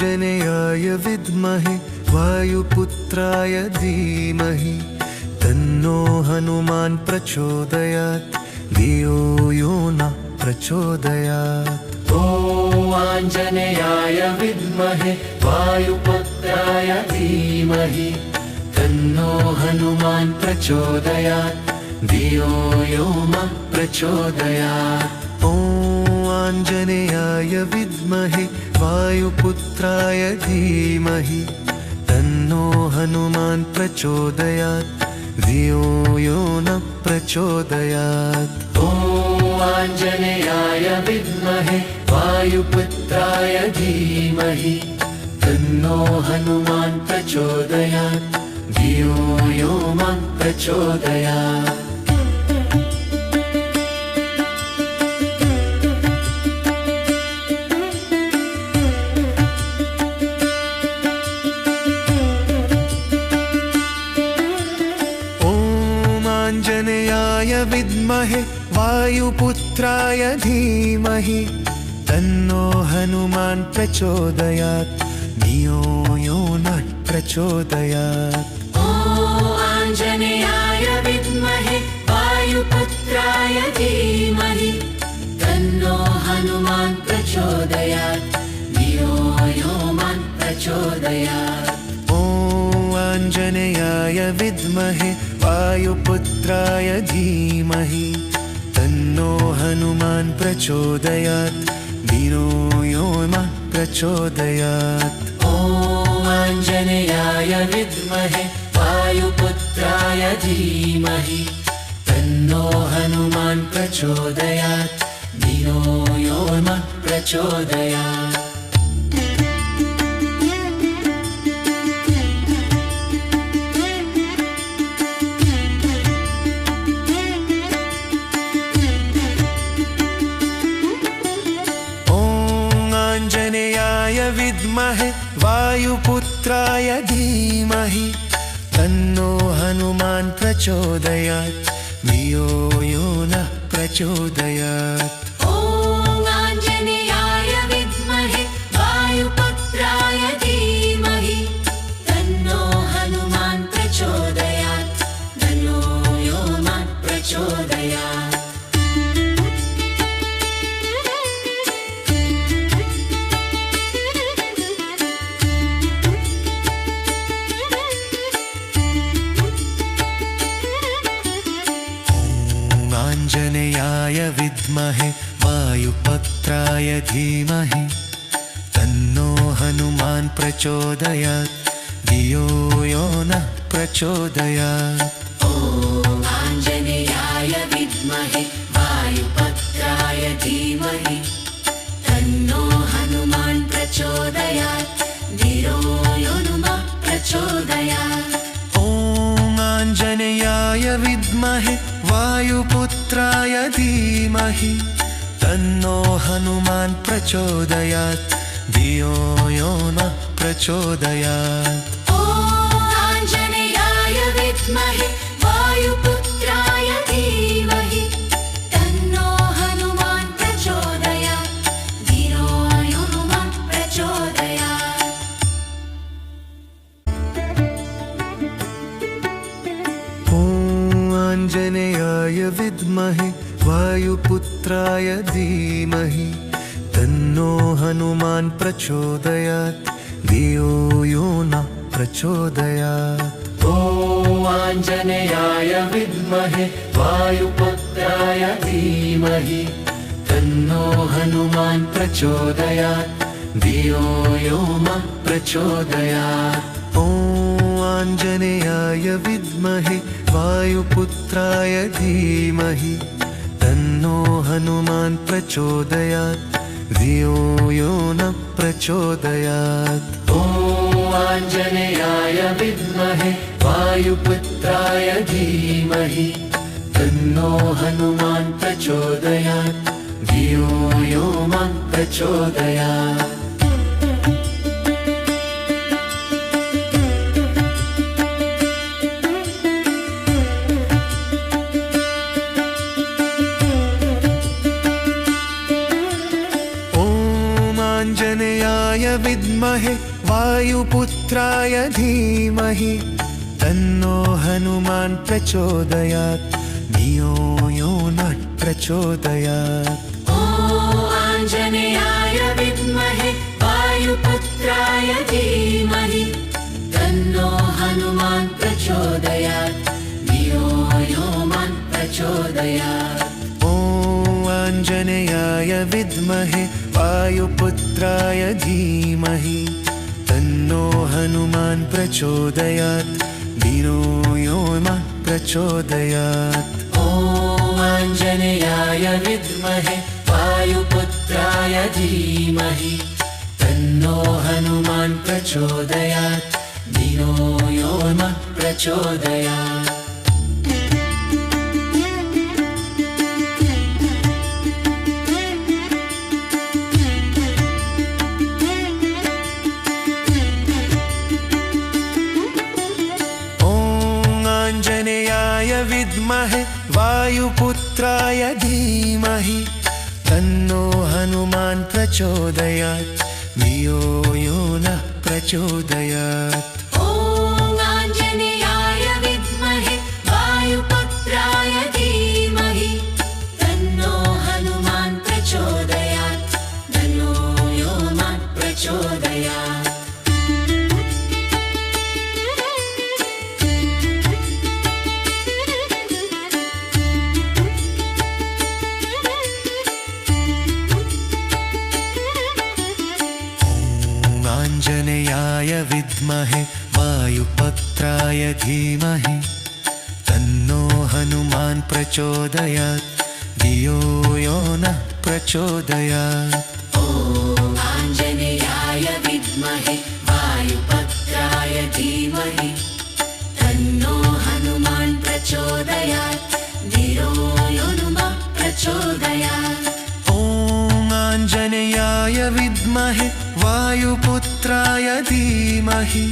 आञ्जनेयाय विद्महे वायुपुत्राय धीमहि। तन्नो हनुमान् प्रचोदयात् धियो यो न प्रचोदयात्। ॐ आञ्जनेयाय विद्महे वायुपुत्राय धीमहि। तन्नो हनुमान् प्रचोदयात् धियो यो मः प्रचोदयात्। ॐ आञ्जनेयाय विद्महे वायुपुत्राय धीमहि। तन्नो हनुमान् प्रचोदयात् धियो यो न प्रचोदयात्। ॐ आञ्जनेयाय विद्महे वायुपुत्राय धीमहि। तन्नो हनुमान् प्रचोदयात् धियो यो मः प्रचोदयात् विद्महे वायुपुत्राय धीमहि तन्नो हनुमान् प्रचोदयात् धियो यो न प्रचोदयात्। आञ्जनेयाय विद्महे वायुपुत्राय धीमहि तन्नो हनुमान् प्रचोदयात् धियो यो मान् प्रचोदयात्। ॐ आञ्जनेयाय विद्महे वायुपुत्राय धीमहि, तन्नो हनुमान् प्रचोदयात् धियो यो न प्रचोदयात्। ॐ आञ्जनेयाय विद्महे, वायुपुत्राय धीमहि, तन्नो हनुमान् प्रचोदयात् धियो यो मः प्रचोदयात्। विद्महे वायुपुत्राय धीमहि तन्नो हनुमान् प्रचोदयात् धियो यो नः प्रचोदयात्। आञ्जनेयाय विद्महे वायुपुत्राय धीमहि। तन्नो हनुमान् प्रचोदयात् धियो यो नः प्रचोदयात्। ॐ आञ्जनेयाय विद्महे वायुपुत्राय धीमहि। तन्नो हनुमान् प्रचोदयात् धियो यो नुमः प्रचोदयात्। ॐ आञ्जनेयाय विद्महे वायुपुत्राय धीमहि तन्नो हनुमान् प्रचोदयात् धियो यो नः प्रचोदयात्। ॐ आञ्जनेयाय विद्महे आञ्जनेयाय विद्महे वायुपुत्राय धीमहि। तन्नो हनुमान् प्रचोदयात् धियो यो न प्रचोदयात्। ॐ आञ्जनेयाय विद्महे वायुपुत्राय धीमहि। तन्नो हनुमान् प्रचोदयात् धियो यो मः प्रचोदयात्। ॐ आञ्जनेयाय विद्महे वायुपुत्राय धीमहि। तन्नो हनुमान् प्रचोदयात्, धियो यो न प्रचोदयात्। ॐ आञ्जनेयाय विद्महे, वायुपुत्राय धीमहि। तन्नो हनुमान् प्रचोदयात्, धियो यो मः प्रचोदयात्। आञ्जनेयाय विद्महे वायुपुत्राय धीमहि। तन्नो हनुमान् प्रचोदयात् धियो यो नः प्रचोदयात्। आञ्जनेयाय विद्महे वायुपुत्राय धीमहि। तन्नो हनुमान् प्रचोदयात् धियो यो मान् प्रचोदयात्। ॐ आञ्जनेयाय विद्महे वायुपुत्राय धीमहि, तन्नो हनुमान् प्रचोदयात् धियो यो मः प्रचोदयात्। ॐ आञ्जनेयाय विद्महे, वायुपुत्राय धीमहि, तन्नो हनुमान् प्रचोदयात् धियो यो नः प्रचोदयात्। वायुपुत्राय धीमहि तन्नो हनुमान् प्रचोदयात् धियो यो नः प्रचोदयात्। आञ्जनेयाय विद्महे वायुपुत्राय धीमहि। तन्नो हनुमान् प्रचोदयात् धियो यो नः प्रचोदयात्। ॐ आञ्जनेयाय विद्महे वायुपुत्राय धीमहि। तन्नो हनुमान् प्रचोदयात् धियो यो नुमः प्रचोदयात्। ॐ आञ्जनेयाय विद्महे वायुपुत्राय धीमहि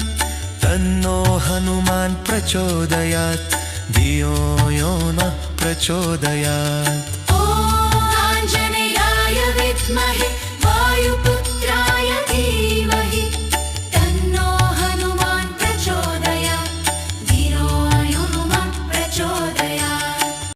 तन्नो हनुमान् प्रचोदयात् धियो यो नः प्रचोदयात्। ॐ आञ्जनेयाय विद्महे वायुपुत्राय